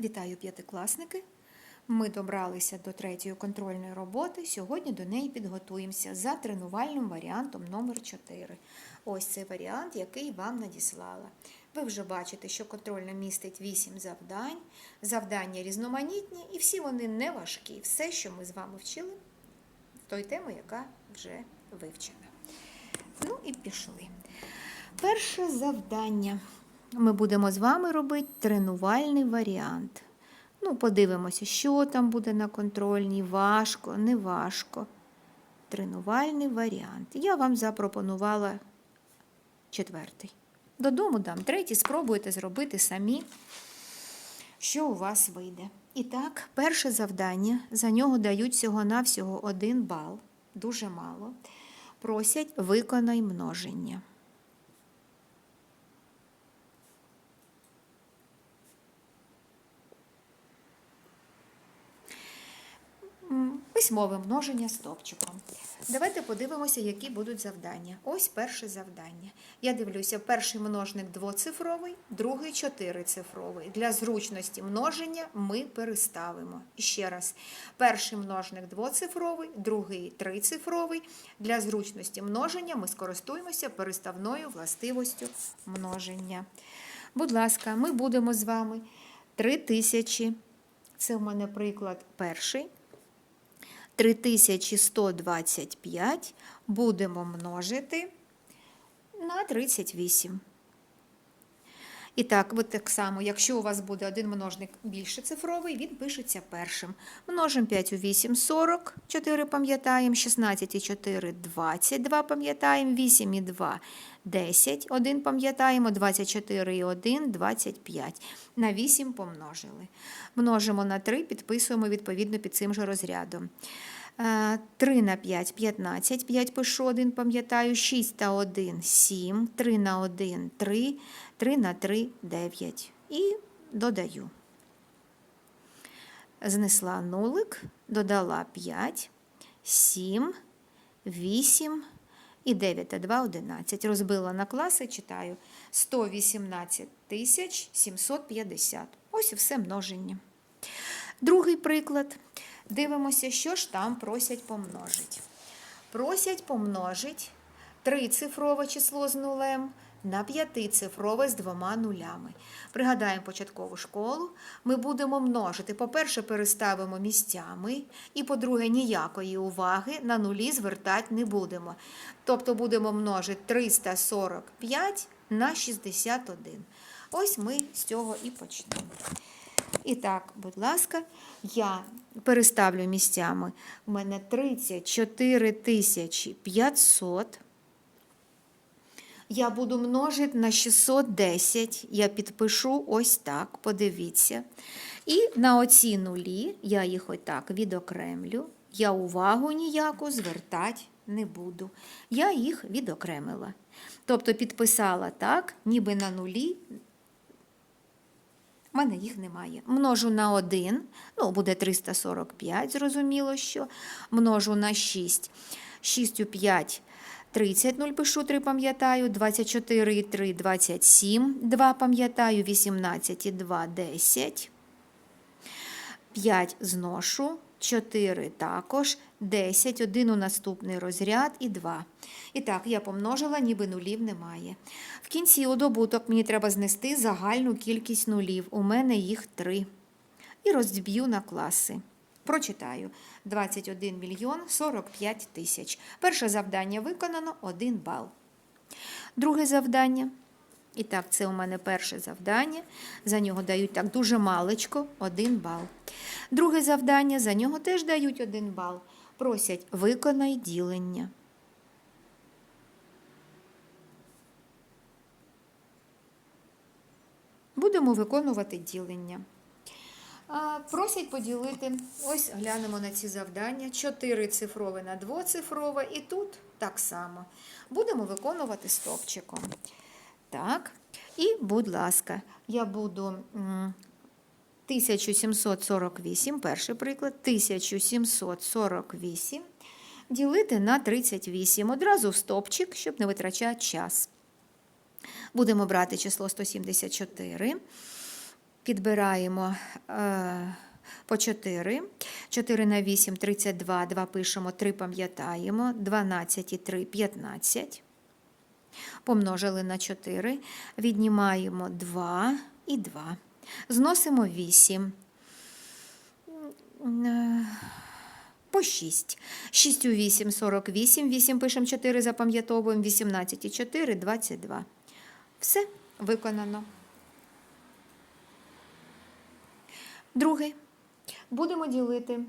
Вітаю п'ятикласники! Ми добралися до третьої контрольної роботи. Сьогодні до неї підготуємося за тренувальним варіантом номер 4 Ось цей варіант, який вам надіслала. Ви вже бачите, що контрольна містить 8 завдань. Завдання різноманітні і всі вони не важкі. Все, що ми з вами вчили, той теми, яка вже вивчена. Ну і пішли. Перше завдання. Ми будемо з вами робити тренувальний варіант. Ну, подивимося, що там буде на контрольній. Важко, не важко. Тренувальний варіант. Я вам запропонувала четвертий. Додому дам третій, спробуйте зробити самі, що у вас вийде. І так, перше завдання. За нього дають всього-навсього один бал. Дуже мало. Просять виконай множення. М, Письмове множення стопчиком. Давайте подивимося, які будуть завдання. Ось перше завдання. Я дивлюся, перший множник двоцифровий, другий чотирицифровий. Для зручності множення ми переставимо. Ще раз, перший множник двоцифровий, другий трицифровий. Для зручності множення ми скористуємося переставною властивостю множення. Будь ласка, ми будемо з вами 3000. Це в мене приклад перший. 3125 будемо множити на 38. І так, от так само, якщо у вас буде один множник більше цифровий, він пишеться першим. Множимо 5 у 8 – 40, 4 пам'ятаємо, 16 і 4 – 22 пам'ятаємо, 8 і 2 – 10, 1 пам'ятаємо, 24 і 1 – 25. На 8 помножили. Множимо на 3, підписуємо відповідно під цим же розрядом. 3 на 5 – 15, 5 пишу, 1 пам'ятаю, 6 та 1 – 7, 3 на 1 – 3, 3 на 3 – 9. І додаю. Знесла нулик, додала 5, 7, 8 і 9 та 2 – 11. Розбила на класи, читаю 118 тисяч 750. Ось і все множення. Другий приклад. Дивимося, що ж там просять помножити. Просять помножити трицифрове число з нулем на п'ятицифрове з двома нулями. Пригадаємо початкову школу. Ми будемо множити. По-перше, переставимо місцями, і, по-друге, ніякої уваги на нулі звертати не будемо. Тобто будемо множити 345 на 61. Ось ми з цього і почнемо. І так, будь ласка, я переставлю місцями. У мене 34 тисячі 500. Я буду множити на 610. Я підпишу ось так, подивіться. І на оці нулі я їх отак відокремлю. Я увагу ніяку звертати не буду. Я їх відокремила. Тобто підписала так, ніби на нулі у мене їх немає. Множу на 1, ну, буде 345, зрозуміло, що. Множу на 6. 6 у 5 30, 0 пишу, 3 пам'ятаю, 24 і 3 – 27, 2 пам'ятаю, 18 і 2 – 10. 5 зношу, 4 також, 10, 1 у наступний розряд і 2. І так, я помножила, ніби нулів немає. В кінці у добуток мені треба знести загальну кількість нулів. У мене їх 3. І розб'ю на класи. Прочитаю 21 мільйон 45 тисяч. Перше завдання виконано 1 бал. Друге завдання. І так, це у мене перше завдання. За нього дають так дуже малечко, 1 бал. Друге завдання, за нього теж дають 1 бал. Просять виконай ділення. Будемо виконувати ділення. Просять поділити, ось глянемо на ці завдання. 4 цифрове на двоцифрове, і тут так само. Будемо виконувати стопчиком. Так, і, будь ласка, я буду 1748, перший приклад, 1748 ділити на 38. Одразу в стопчик, щоб не витрачати час. Будемо брати число 174. підбираємо е, по 4. 4 на 8 – 32, 2 пишемо, 3 пам'ятаємо, 12 і 3 – 15. Помножили на 4, віднімаємо 2 і 2. Зносимо 8. Е, По 6. 6 у 8 – 48. 8 пишемо 4, запам'ятовуємо. 18 і 4 – 22. Все виконано. Другий. Будемо ділити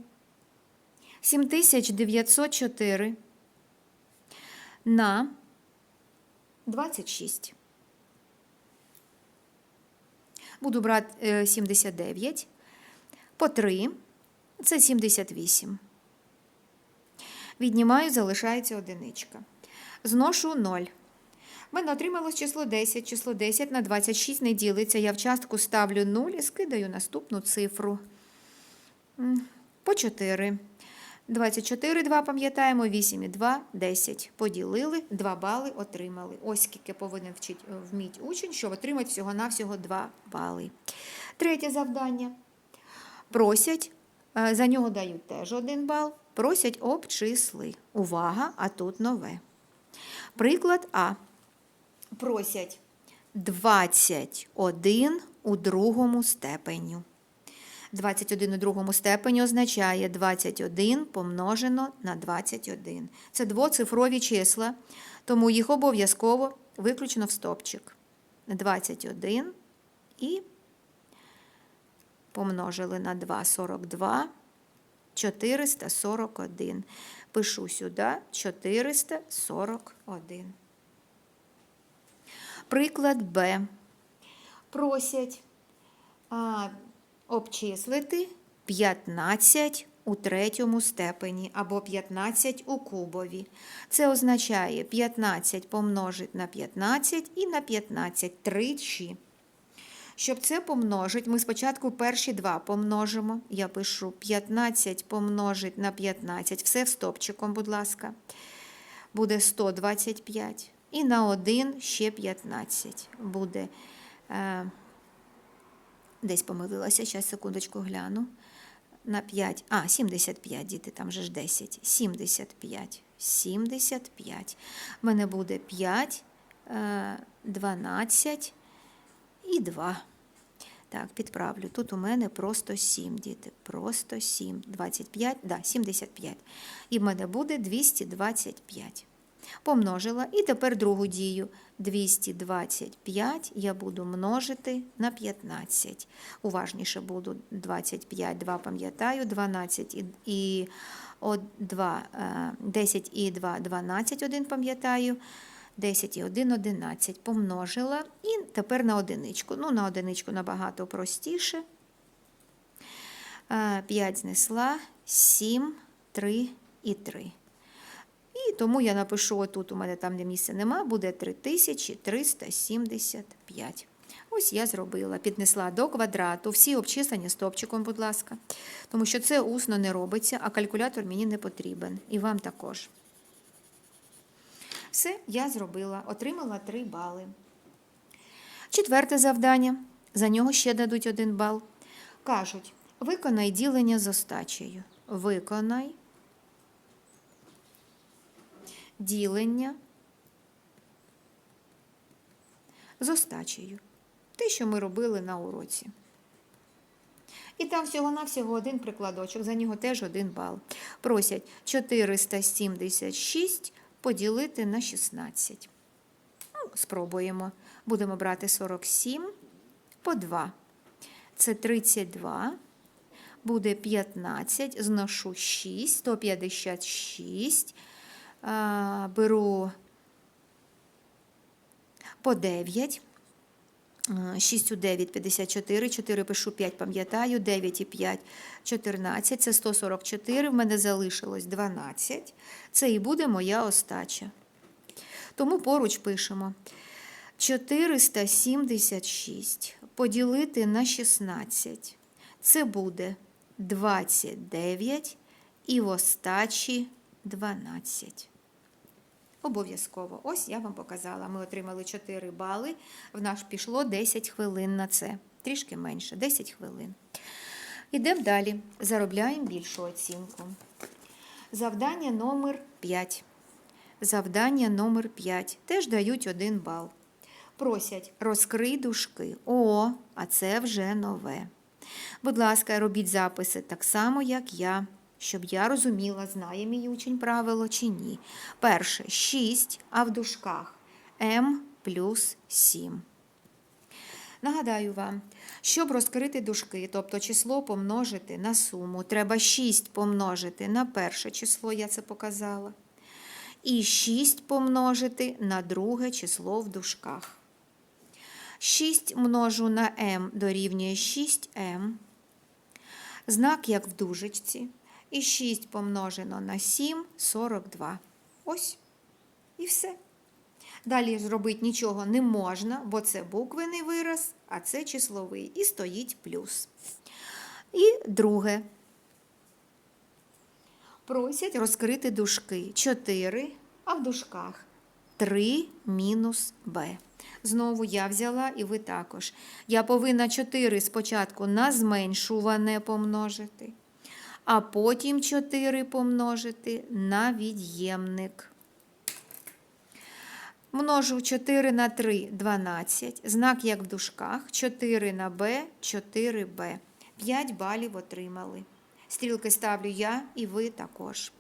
7904 на 26. Буду брати е, 79 по 3 це 78. Віднімаю, залишається одиничка. Зношу 0. В мене отрималось число 10. Число 10 на 26 не ділиться. Я в частку ставлю 0 і скидаю наступну цифру. По 4. 24, 2 пам'ятаємо, 8 і 2 – 10. Поділили, 2 бали отримали. Ось скільки повинен вчить, вміть учень, щоб отримати всього-навсього 2 бали. Третє завдання. Просять, е, за нього дають теж 1 бал, просять обчисли. Увага, а тут нове. Приклад А. Просять 21 у другому степеню. 21 у другому степені означає 21 помножено на 21. Це двоцифрові числа, тому їх обов'язково виключено в стопчик. 21 і помножили на 2 – 42, 441. Пишу сюди 441. Приклад Б. Просять обчислити 15 у третьому степені або 15 у кубові. Це означає 15 помножить на 15 і на 15 тричі. Щоб це помножити, ми спочатку перші два помножимо. Я пишу 15 помножить на 15. Все в стопчиком, будь ласка. Буде 125. І на 1 ще 15. Буде. Е, Десь помилилася, зараз секундочку гляну. На 5, а, 75, діти, там же ж 10. 75. 75. У мене буде 5, е, 12 і 2. Так, підправлю. Тут у мене просто 7, діти. Просто 7. 25, да, 75. І в мене буде 225. Помножила. І тепер другу дію. 225 я буду множити на 15. Уважніше буду 25, 2 пам'ятаю, 12 і, і о, 2, е, 10 і 2, 12, 1 пам'ятаю. 10 і 1, 11 помножила. І тепер на одиничку. Ну, на одиничку набагато простіше. 5 знесла, 7, 3 і 3. І тому я напишу, отут у мене там, де місця нема, буде 3375. Ось я зробила, піднесла до квадрату. Всі обчислення стопчиком, будь ласка. Тому що це усно не робиться, а калькулятор мені не потрібен. І вам також. Все, я зробила, отримала 3 бали. Четверте завдання. За нього ще дадуть 1 бал. Кажуть, виконай ділення з остачею. Виконай ділення з остачею. Те, що ми робили на уроці. І там всього-навсього один прикладочок, за нього теж один бал. Просять 476 поділити на 16. Ну, спробуємо. Будемо брати 47 по 2. Це 32. Буде 15, зношу 6, 156. Беру по 9. 6 у 9 – 54, 4 пишу 5, пам'ятаю, 9 і 5 – 14, це 144, в мене залишилось 12. Це і буде моя остача. Тому поруч пишемо 476 поділити на 16. Це буде 29 і в остачі 12. Обов'язково. Ось я вам показала. Ми отримали 4 бали. В нас пішло 10 хвилин на це. трішки менше, 10 хвилин. Йдемо далі. Заробляємо більшу оцінку. Завдання номер 5. Завдання номер 5. Теж дають 1 бал. Просять розкрий дужки. О, а це вже нове. Будь ласка, робіть записи так само, як я, щоб я розуміла, знає мій учень правило чи ні. Перше 6, а в дужках М плюс 7. Нагадаю вам, щоб розкрити дужки, тобто число помножити на суму, треба 6 помножити на перше число, я це показала. І 6 помножити на друге число в дужках. 6 множу на m дорівнює 6m. Знак як в дужечці. І 6 помножено на 7 42. Ось. І все. Далі зробити нічого не можна, бо це буквений вираз, а це числовий. І стоїть плюс. І друге. Просять розкрити дужки 4, а в дужках 3 мінус b. Знову я взяла і ви також. Я повинна 4 спочатку на зменшуване помножити, а потім 4 помножити на від'ємник. Множу 4 на 3 12. Знак як в дужках. 4 на b 4b. 5 балів отримали. Стрілки ставлю я і ви також.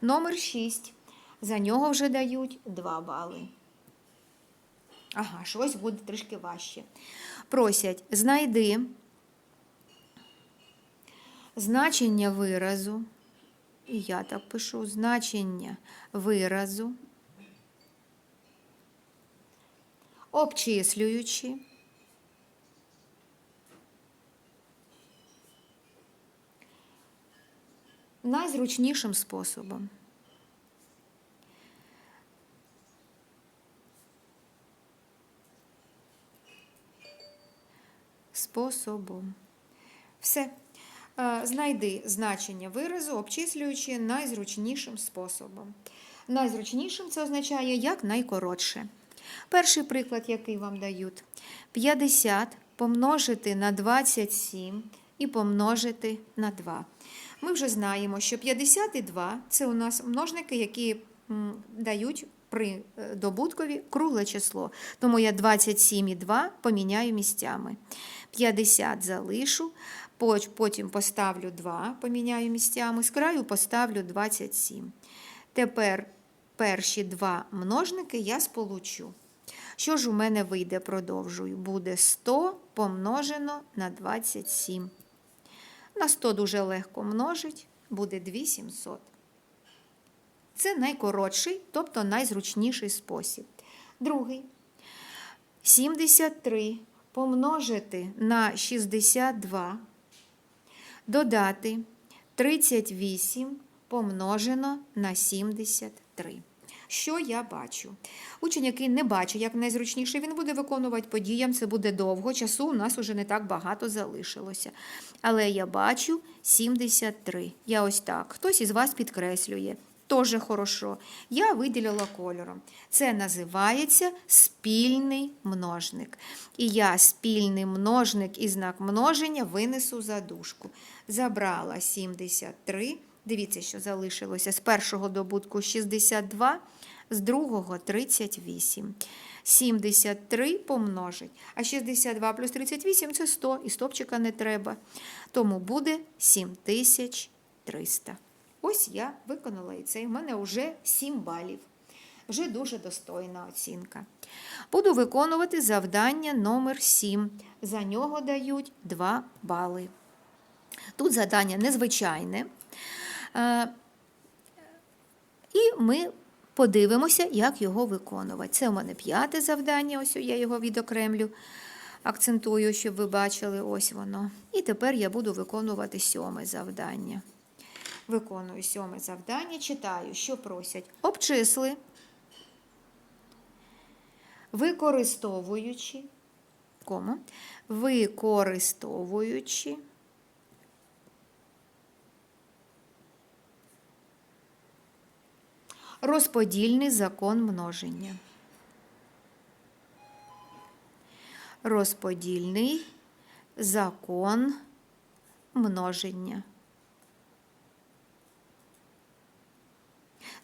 Номер 6. За нього вже дають 2 бали. Ага, щось буде трішки важче. Просять, знайди значення виразу. І я так пишу значення виразу, обчислюючи. Найзручнішим способом. способом. Все. Е, Знайди значення виразу, обчислюючи найзручнішим способом. Найзручнішим це означає як найкоротше. Перший приклад, який вам дають: 50 помножити на 27 і помножити на 2. Ми вже знаємо, що 50 і 2 це у нас множники, які дають при е, добуткові кругле число. Тому я 27 і 2 поміняю місцями. 50 залишу, потім поставлю 2, поміняю місцями, з краю поставлю 27. Тепер перші два множники я сполучу. Що ж у мене вийде, продовжую. Буде 100 помножено на 27. На 100 дуже легко множить, буде 2700. Це найкоротший, тобто найзручніший спосіб. Другий. 73 помножити на 62, додати 38 помножено на 73. Що я бачу? Учень, який не бачить, як найзручніше, він буде виконувати подіям, це буде довго, часу у нас уже не так багато залишилося. Але я бачу 73. Я ось так. Хтось із вас підкреслює. Тоже хорошо. Я виділила кольором. Це називається спільний множник. І я спільний множник і знак множення винесу за дужку. Забрала 73. Дивіться, що залишилося з першого добутку 62, з другого 38. 73 помножить. А 62 плюс 38 це 100, і стопчика не треба. Тому буде 7300. Ось я виконала і це. У мене вже 7 балів. Вже дуже достойна оцінка. Буду виконувати завдання номер 7. За нього дають 2 бали. Тут завдання незвичайне. Е, І ми подивимося, як його виконувати. Це у мене п'яте завдання, ось я його відокремлю. Акцентую, щоб ви бачили, ось воно. І тепер я буду виконувати сьоме завдання. Виконую сьоме завдання, читаю, що просять. Обчисли, використовуючи, кому, використовуючи розподільний закон множення. Розподільний закон множення.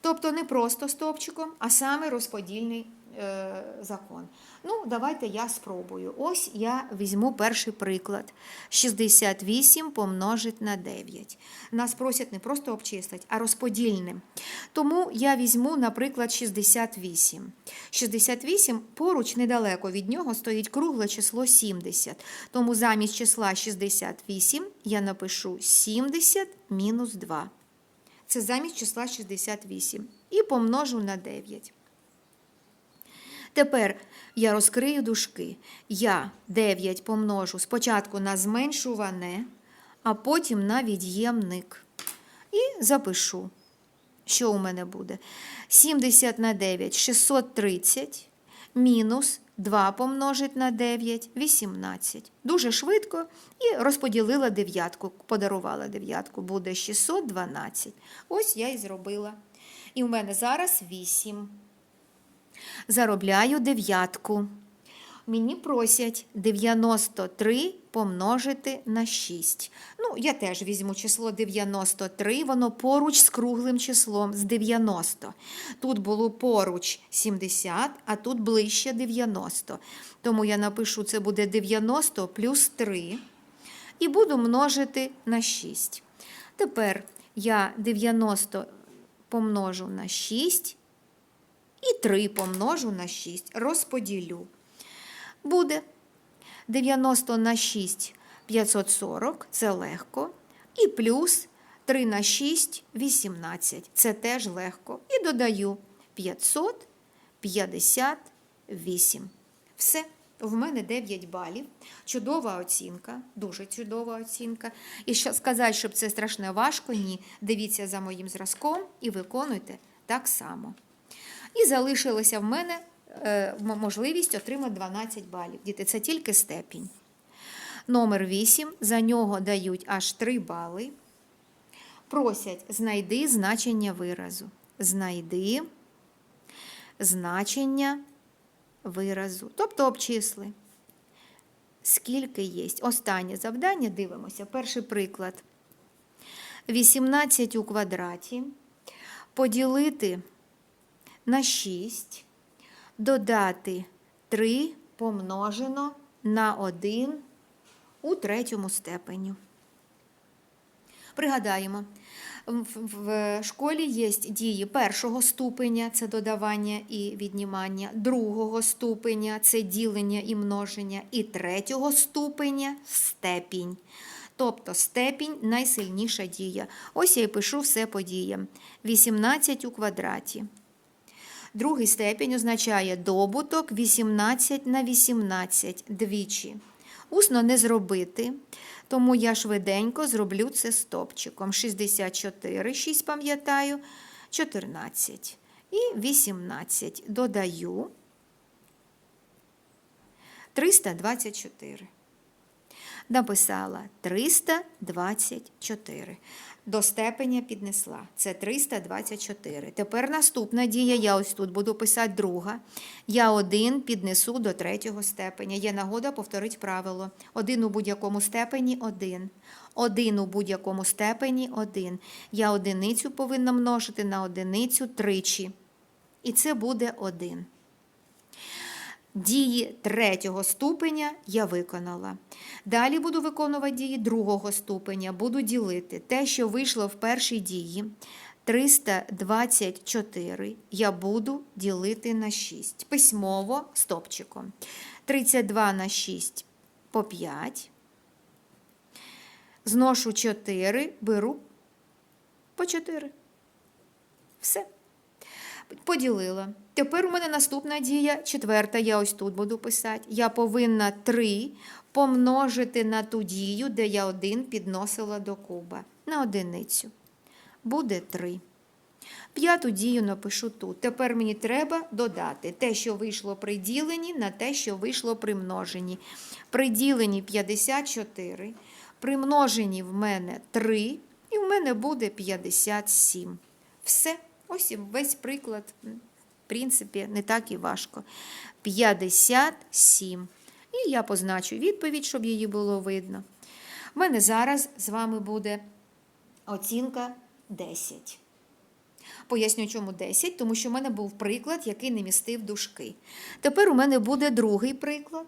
Тобто не просто стовпчиком, а саме розподільний е, закон. Ну, давайте я спробую. Ось я візьму перший приклад. 68 помножить на 9. Нас просять не просто обчислити, а розподільним. Тому я візьму, наприклад, 68. 68 поруч недалеко від нього стоїть кругле число 70. Тому замість числа 68 я напишу 70 мінус 2. Це замість числа 68. І помножу на 9. Тепер я розкрию дужки. Я 9 помножу спочатку на зменшуване, а потім на від'ємник. І запишу, що у мене буде. 70 на 9 630 мінус 2 помножить на 9 18. Дуже швидко і розподілила дев'ятку, подарувала дев'ятку, буде 612. Ось я і зробила. І у мене зараз 8. Заробляю дев'ятку. Мені просять 93 помножити на 6. Ну, я теж візьму число 93, воно поруч з круглим числом з 90. Тут було поруч 70, а тут ближче 90. Тому я напишу, це буде 90 плюс 3 і буду множити на 6. Тепер я 90 помножу на 6 і 3 помножу на 6, розподілю. Буде 90 на 6 540, це легко. І плюс 3 на 6 18, це теж легко. І додаю 558. Все. В мене 9 балів. Чудова оцінка, дуже чудова оцінка. І що сказати, щоб це страшно важко, ні. Дивіться за моїм зразком і виконуйте так само. І залишилася в мене можливість отримати 12 балів. Діти, це тільки степінь. Номер 8, за нього дають аж 3 бали. Просять, знайди значення виразу. Знайди значення виразу. Тобто обчисли. Скільки є. Останнє завдання дивимося. Перший приклад. 18 у квадраті. Поділити на 6, додати 3 помножено на 1 у третьому степені. Пригадаємо, в школі є дії першого ступеня це додавання і віднімання, другого ступеня це ділення і множення, і третього ступеня степінь. Тобто степінь найсильніша дія. Ось я і пишу все по діям. 18 у квадраті. Другий степінь означає добуток 18 на 18 двічі. Усно не зробити, тому я швиденько зроблю це стопчиком. 64, 6 пам'ятаю, 14 і 18. Додаю 324. Написала 324 до степеня піднесла. Це 324. Тепер наступна дія, я ось тут буду писати друга. Я один піднесу до третього степеня. Є нагода повторити правило. Один у будь-якому степені один. Один у будь-якому степені один. Я одиницю повинна множити на одиницю тричі. І це буде один. Дії третього ступеня я виконала. Далі буду виконувати дії другого ступеня, буду ділити те, що вийшло в першій дії. 324 я буду ділити на 6. Письмово стопчиком. 32 на 6 по 5. Зношу 4, беру по 4. Все. Поділила. Тепер у мене наступна дія, четверта, я ось тут буду писати. Я повинна 3 помножити на ту дію, де я один підносила до куба. На одиницю. Буде 3. П'яту дію напишу тут. Тепер мені треба додати те, що вийшло при діленні, на те, що вийшло при множенні. При діленні 54, при множенні в мене 3, і в мене буде 57. Все. Ось і весь приклад, принципі, не так і важко. 57. І я позначу відповідь, щоб її було видно. У мене зараз з вами буде оцінка 10. Поясню, чому 10, тому що в мене був приклад, який не містив дужки. Тепер у мене буде другий приклад.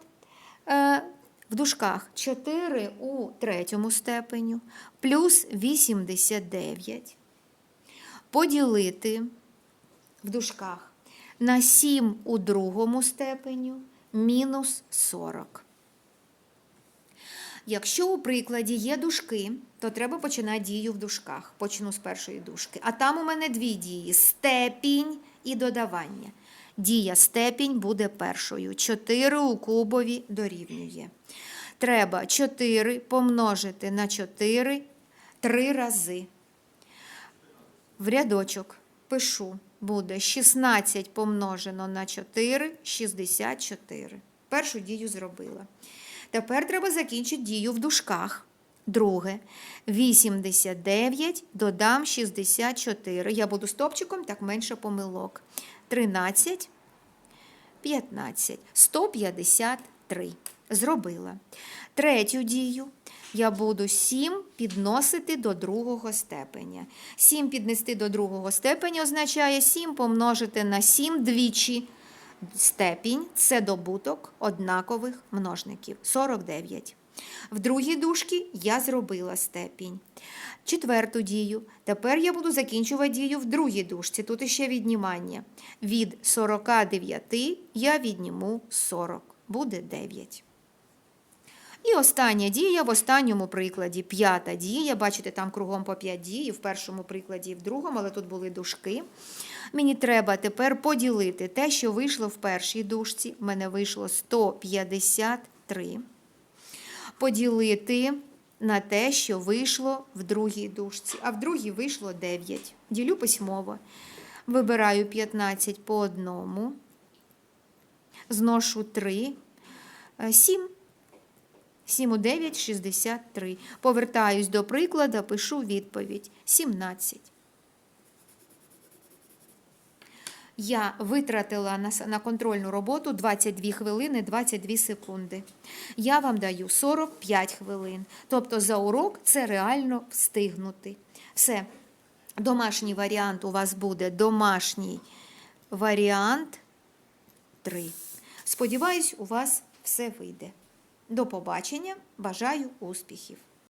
Е, в дужках 4 у третьому степеню плюс 89. Поділити в дужках на 7 у другому степеню мінус 40. Якщо у прикладі є дужки, то треба починати дію в дужках. Почну з першої дужки. А там у мене дві дії: степінь і додавання. Дія степінь буде першою. 4 у кубові дорівнює. Треба 4 помножити на 4 три рази. В рядочок пишу, буде 16 помножено на 4 64. Першу дію зробила. Тепер треба закінчити дію в дужках. Друге. 89 додам 64. Я буду стопчиком, так менше помилок. 13, 15, 153. Зробила. Третю дію я буду 7 підносити до другого степеня. 7 піднести до другого степеня означає 7 помножити на 7 двічі. Степінь це добуток однакових множників 49. В другій дужці я зробила степінь. Четверту дію. Тепер я буду закінчувати дію в другій дужці. Тут іще віднімання. Від 49 я відніму 40. Буде 9. І остання дія в останньому прикладі. П'ята дія. Бачите, там кругом по 5 дій, в першому прикладі і в другому, але тут були дужки. Мені треба тепер поділити те, що вийшло в першій дужці. В мене вийшло 153. Поділити на те, що вийшло в другій дужці. А в другій вийшло 9. Ділю письмово. Вибираю 15 по одному. Зношу 3. 7. 7 у 9 – 63. Повертаюсь до прикладу, пишу відповідь. 17. Я витратила на контрольну роботу 22 хвилини 22 секунди. Я вам даю 45 хвилин. Тобто за урок це реально встигнути. Все. Домашній варіант у вас буде домашній варіант 3. Сподіваюсь, у вас все вийде. До побачення. Бажаю успіхів!